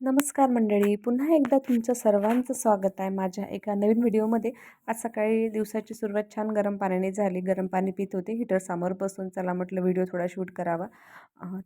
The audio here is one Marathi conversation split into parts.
नमस्कार मंडळी पुन्हा एकदा तुमचं सर्वांचं स्वागत आहे माझ्या एका नवीन व्हिडिओमध्ये. आज सकाळी दिवसाची सुरुवात छान गरम पाण्याने झाली. गरम पाणी पित होते. हिटर समोर बसून चला म्हटलं व्हिडिओ थोडा शूट करावा.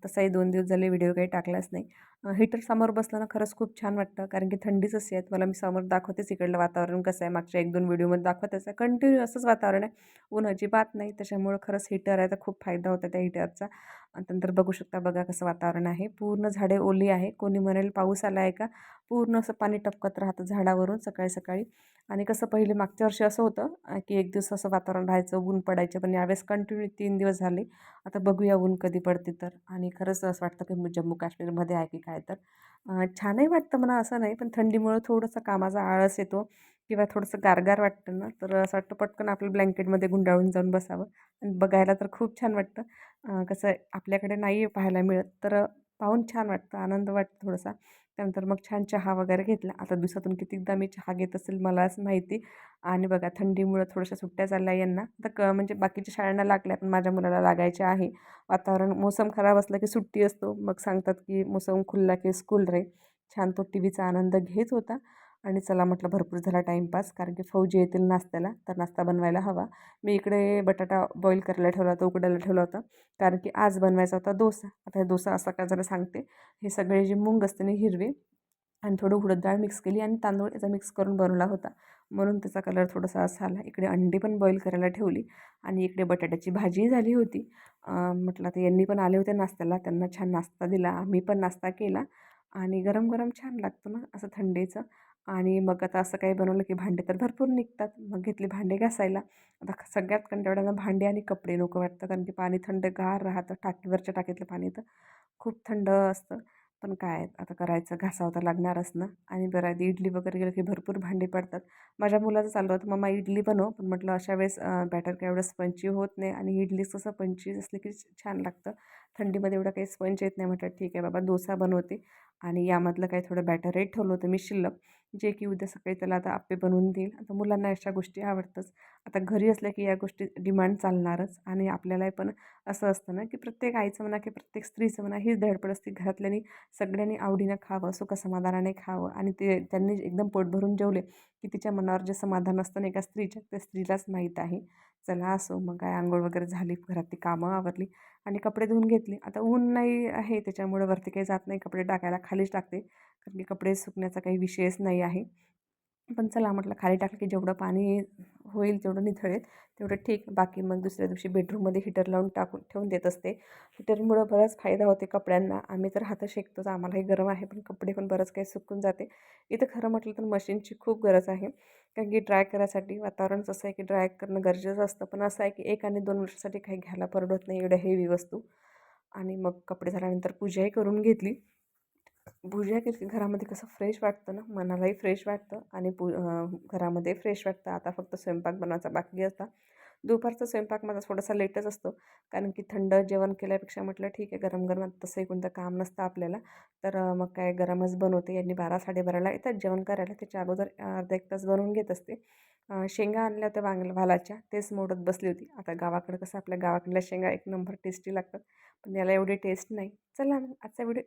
तसाही दोन दिवस झाले व्हिडिओ काही टाकलाच नाही. हिटर समोर बसलं ना खरंच खूप छान वाटतं. कारण की थंडीच अशी आहे मला मी समोर दाखवतेच इकडलं वातावरण कसं आहे. मागच्या एक दोन व्हिडिओमध्ये दाखवतच आहे. कंटिन्यू असंच वातावरण आहे. ऊन अजिबात नाही. त्याच्यामुळं खरंच हिटर आहे तर खूप फायदा होता त्या हिटरचा नंतर बघू शकता बघा कसं वातावरण आहे. पूर्ण झाडे ओली आहे. कोणी म्हणेल पाऊस आला आहे का? पूर्ण असं पाणी टपकत राहतं झाडावरून सकाळी सकाळी. आणि कसं पहिले मागच्या वर्षी असं होतं की एक दिवस असं वातावरण राहायचं ऊन पडायचं पण यावेळेस कंटिन्यू तीन दिवस झाले. आता बघूया ऊन कधी पडते तर. आणि खरंच असं वाटतं की जम्मू काश्मीरमध्ये आहे की काय तर. छानही वाटतं म्हणा असं नाही पण थंडीमुळं थोडंसं कामाचा आळस येतो. किंवा थोडंसं गारगार वाटतं ना तर असं वाटतं पटकन आपलं ब्लँकेटमध्ये गुंडाळून जाऊन बसावं. आणि बघायला तर खूप छान वाटतं. कसं आहे, आपल्याकडे नाही पाहायला मिळत तर पाहून छान वाटतं आनंद वाटतो थोडासा. त्यानंतर मग छान चहा वगैरे घेतला. आता दिवसातून कितीकदा मी चहा घेत असेल मलाच माहिती. आणि बघा थंडीमुळं थोड्याशा सुट्ट्या चालल्या यांना. तर क म्हणजे बाकीच्या शाळांना लागल्या पण माझ्या मुलाला लागायच्या आहे. वातावरण मोसम खराब असलं की सुट्टी असतो. मग सांगतात की मोसम खुलला की स्कूल रे. छान तो टी व्हीचा आनंद घेत होता. आणि चला म्हटलं भरपूर झाला टाईमपास कारण की फौजी येतील नाश्त्याला तर नाश्ता बनवायला हवा. मी इकडे बटाटा बॉईल करायला ठेवला होता उकडायला ठेवला होता कारण की आज बनवायचा होता डोसा. आता हे डोसा असा का जरा सांगते. हे सगळे जे मूंग असते ना हिरवे आणि थोडं उडद डाळ मिक्स केली आणि तांदूळ याचा मिक्स करून बनवला होता. म्हणून त्याचा कलर थोडासा असा आला. इकडे अंडी पण बॉईल करायला ठेवली आणि इकडे बटाट्याची भाजी झाली होती. म्हटलं आता यांनी पण आले होते नाश्त्याला त्यांना छान नाश्ता दिला आम्ही पण नाश्ता केला. आणि गरम गरम छान लागतं ना असं थंडीचं. आणि मग आता असं काही बनवलं की भांडे तर भरपूर निघतात. मग घेतले भांडे घासायला. आता सगळ्यात कंटाळ्यांना भांडे आणि कपडे नको वाटतं कारण की पाणी थंडगार राहतं. टाकीवरच्या टाकीतलं पाणी तर खूप थंड असतं. पण काय आता करायचं घासावं तर लागणारच ना. आणि बरं आधी इडली वगैरे गेलं की भरपूर भांडी पडतात. माझ्या मुलाचं चाललं होतं मम्मा इडली बनव. पण म्हटलं अशा वेळेस बॅटर काय एवढं स्पंची होत नाही आणि इडली कसं पंची असली की छान लागतं. थंडीमध्ये एवढं काही स्पंच येत नाही. म्हटलं ठीक आहे बाबा डोसा बनवते आणि यामधलं काही थोडं बॅटर रेट ठेवलं होतं मी शिल्लक. जे की उद्या सकाळी त्याला आता आप्पे बनवून देईल. आता मुलांना अशा गोष्टी आवडतंच. आता घरी असल्या की या गोष्टी डिमांड चालणारच. आणि आपल्यालाही पण असं असतं ना की प्रत्येक आईचं म्हणा की प्रत्येक स्त्रीचं म्हणा हीच धडपड असते घरातल्यानी सगळ्यांनी आवडीनं खावं सुखसमाधानाने खावं. आणि ते त्यांनी एकदम पोट भरून जेवले की तिच्या मनावर जे समाधान असतं ना एका स्त्रीच्या त्या स्त्रीलाच माहीत आहे. चला असो मग काय आंघोळ वगैरे झाली घरातली कामं आवरली आणि कपडे धुवून घेतले. आता ऊन नाही आहे त्याच्यामुळे वरती काही जात नाही कपडे टाकायला खालीच टाकते. कारण की कपडे सुकण्याचा काही विषयच नाही आहे. पण चला म्हटलं खाली टाकलं की जेवढं पाणी होईल तेवढं निथळेल तेवढं ठीक. बाकी मग दुसऱ्या दिवशी बेडरूममध्ये हिटर लावून टाकून ठेवून देत असते. हिटरमुळं बराच फायदा होते कपड्यांना. आम्ही तर हातं शेकतोच. आम्हालाही गरम आहे पण कपडे पण बरंच काही सुकून जाते. इथं खरं म्हटलं तर मशीनची खूप गरज आहे. कारण की ड्राय करायसाठी वातावरण असं आहे की ड्राय करणं गरजेचं असतं. पण असं आहे की एक आणि दोन वर्षासाठी काही घ्यायला परवडत नाही एवढ्या हेवी वस्तू. आणि मग कपडे झाल्यानंतर पूजाही करून घेतली. भुजिया केली की घरामध्ये कसं फ्रेश वाटतं ना मनालाही फ्रेश वाटतं आणि पु घरामध्ये फ्रेश वाटतं. आता फक्त स्वयंपाक बनवायचा बाकी असता. दुपारचा स्वयंपाक माझा थोडासा लेटच असतो. कारण की थंड जेवण केल्यापेक्षा म्हटलं ठीक आहे गरम गरम तसंही कोणतं काम नसतं आपल्याला. तर मग काय गरमच बनवते. यांनी बारा साडेबाराला येतात जेवण करायला. त्याच्या अगोदर अर्धा एक तास बनवून घेत असते. शेंगा आणल्या होत्या वांग वालाच्या तेच मोडत बसली होती. आता गावाकडे कसं आपल्या गावाकडल्या शेंगा एक नंबर टेस्टी लागतात. पण याला एवढी टेस्ट नाही. चला मग आजचा व्हिडिओ